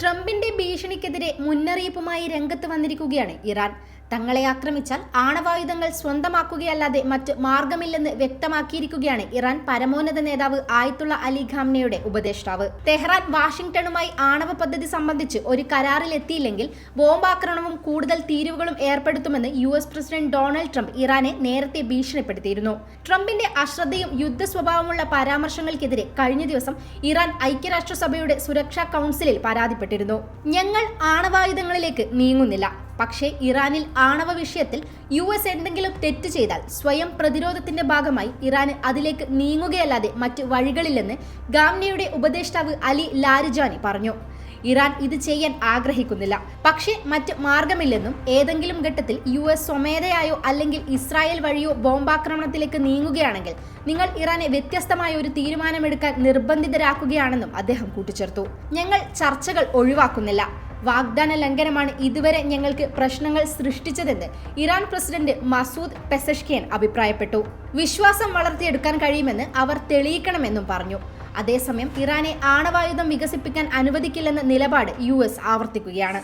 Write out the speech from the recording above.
ട്രംപിന്റെ ഭീഷണിക്കെതിരെ മുന്നറിയിപ്പുമായി രംഗത്ത് വന്നിരിക്കുകയാണ് ഇറാൻ. തങ്ങളെ ആക്രമിച്ചാൽ ആണവായുധങ്ങൾ സ്വന്തമാക്കുകയല്ലാതെ മറ്റ് മാർഗമില്ലെന്ന് വ്യക്തമാക്കിയിരിക്കുകയാണ് ഇറാൻ പരമോന്നത നേതാവ് ആയത്തുള്ള അലി ഖാംനയുടെ ഉപദേഷ്ടാവ്. തെഹ്റാൻ വാഷിംഗ്ടണുമായി ആണവ പദ്ധതി സംബന്ധിച്ച് ഒരു കരാറിൽ എത്തിയില്ലെങ്കിൽ ബോംബാക്രമണവും കൂടുതൽ തീരുവകളും ഏർപ്പെടുത്തുമെന്ന് U S president Donald Trump ഇറാനെ നേരത്തെ ഭീഷണിപ്പെടുത്തിയിരുന്നു. ട്രംപിന്റെ അശ്രദ്ധയും യുദ്ധ സ്വഭാവമുള്ള പരാമർശങ്ങൾക്കെതിരെ കഴിഞ്ഞ ദിവസം ഇറാൻ ഐക്യരാഷ്ട്രസഭയുടെ സുരക്ഷാ കൗൺസിലിൽ പരാതിപ്പെട്ടിരുന്നു. ഞങ്ങൾ ആണവായുധങ്ങളിലേക്ക് നീങ്ങുന്നില്ല. പക്ഷേ ഇറാനിൽ ആണവ വിഷയത്തിൽ യു എസ് എന്തെങ്കിലും തെറ്റ് ചെയ്താൽ സ്വയം പ്രതിരോധത്തിന്റെ ഭാഗമായി ഇറാന് അതിലേക്ക് നീങ്ങുകയല്ലാതെ മറ്റ് വഴികളില്ലെന്ന് ഗാംനയുടെ ഉപദേഷ്ടാവ് അലി ലാരിജാനി പറഞ്ഞു. ഇറാൻ ഇത് ചെയ്യാൻ ആഗ്രഹിക്കുന്നില്ല. പക്ഷേ മറ്റ് മാർഗമില്ലെന്നും ഏതെങ്കിലും ഘട്ടത്തിൽ യു എസ് സ്വമേധയായോ അല്ലെങ്കിൽ ഇസ്രായേൽ വഴിയോ ബോംബാക്രമണത്തിലേക്ക് നീങ്ങുകയാണെങ്കിൽ നിങ്ങൾ ഇറാനെ വ്യത്യസ്തമായ ഒരു തീരുമാനമെടുക്കാൻ നിർബന്ധിതരാക്കുകയാണെന്നും അദ്ദേഹം കൂട്ടിച്ചേർത്തു. ഞങ്ങൾ ചർച്ചകൾ ഒഴിവാക്കുന്നില്ല. വാഗ്ദാന ലംഘനമാണ് ഇതുവരെ ഞങ്ങൾക്ക് പ്രശ്നങ്ങൾ സൃഷ്ടിച്ചതെന്ന് ഇറാൻ പ്രസിഡന്റ് മസൂദ് പെസഷ്കിയൻ അഭിപ്രായപ്പെട്ടു. വിശ്വാസം വളർത്തിയെടുക്കാൻ കഴിയുമെന്ന് അവർ തെളിയിക്കണമെന്നും പറഞ്ഞു. അതേസമയം ഇറാനെ ആണവായുധം വികസിപ്പിക്കാൻ അനുവദിക്കില്ലെന്ന നിലപാട് യു ആവർത്തിക്കുകയാണ്.